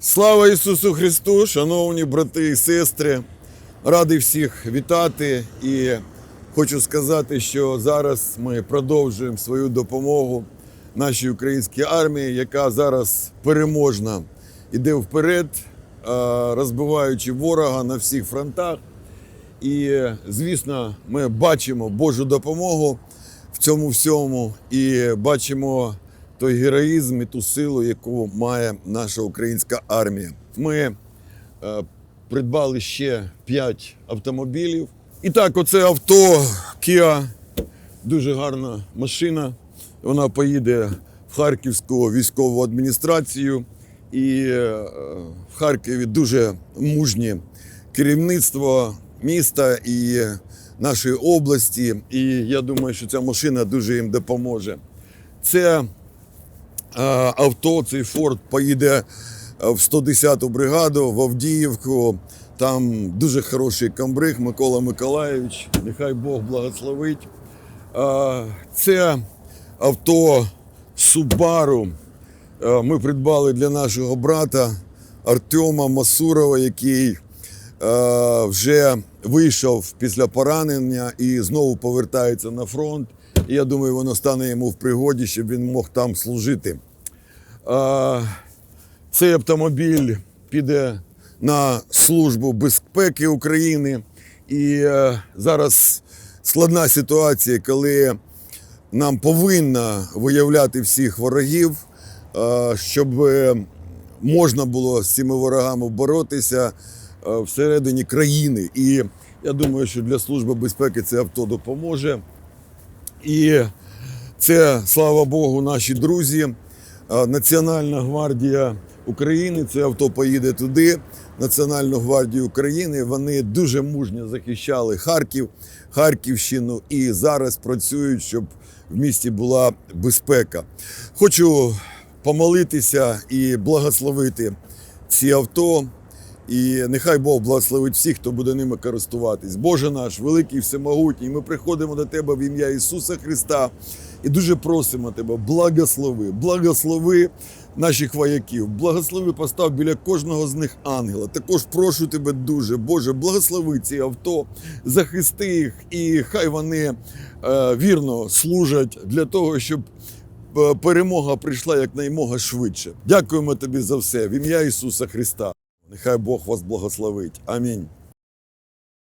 Слава Ісусу Христу, шановні брати і сестри, радий всіх вітати. І хочу сказати, що зараз ми продовжуємо свою допомогу нашій українській армії, яка зараз переможна іде вперед, е, розбиваючи ворога на всіх фронтах. І, звісно, ми бачимо Божу допомогу в цьому всьому. І бачимо той героїзм і ту силу, яку має наша українська армія. Ми е, придбали ще 5 автомобілів. І так, оце авто Kia, дуже гарна машина. Вона поїде в Харківську військову адміністрацію. І е, в Харкові дуже мужнє керівництво міста і нашої області. І я думаю, що ця машина дуже їм допоможе. Це авто, цей Форд поїде е, в 110-ту бригаду в Авдіївку. Там дуже хороший камбриг Микола Миколаївич. Нехай Бог благословить. Це авто Subaru е, ми придбали для нашого брата Артема Масурова, який е, вже вийшов після поранення і знову повертається на фронт. Я думаю, воно стане йому в пригоді, щоб він мог там служити. Цей автомобіль піде на службу безпеки України. І е, зараз складна ситуація, коли нам повинна виявляти всіх ворогів, е, щоб можна було з цими ворогами боротися е, всередині країни. І я думаю, що для Служби безпеки це авто допоможе. І це, слава Богу, наші друзі. Національна гвардія України. Це авто поїде туди. Національну гвардію України. Вони дуже мужньо захищали Харків, Харківщину і зараз працюють, щоб в місті була безпека. Хочу помолитися і благословити ці авто. І нехай Бог благословить всіх, хто буде ними користуватись. Боже наш, великий всемогутній, ми приходимо до Тебе в ім'я Ісуса Христа і дуже просимо Тебе, благослови, благослови наших вояків, благослови, постав біля кожного з них ангела. Також прошу Тебе дуже, Боже, благослови ці авто, захисти їх, і хай вони е, вірно служать для того, щоб е, перемога прийшла якнаймога швидше. Дякуємо Тобі за все в ім'я Ісуса Христа. Нехай Бог вас благословить. Амінь.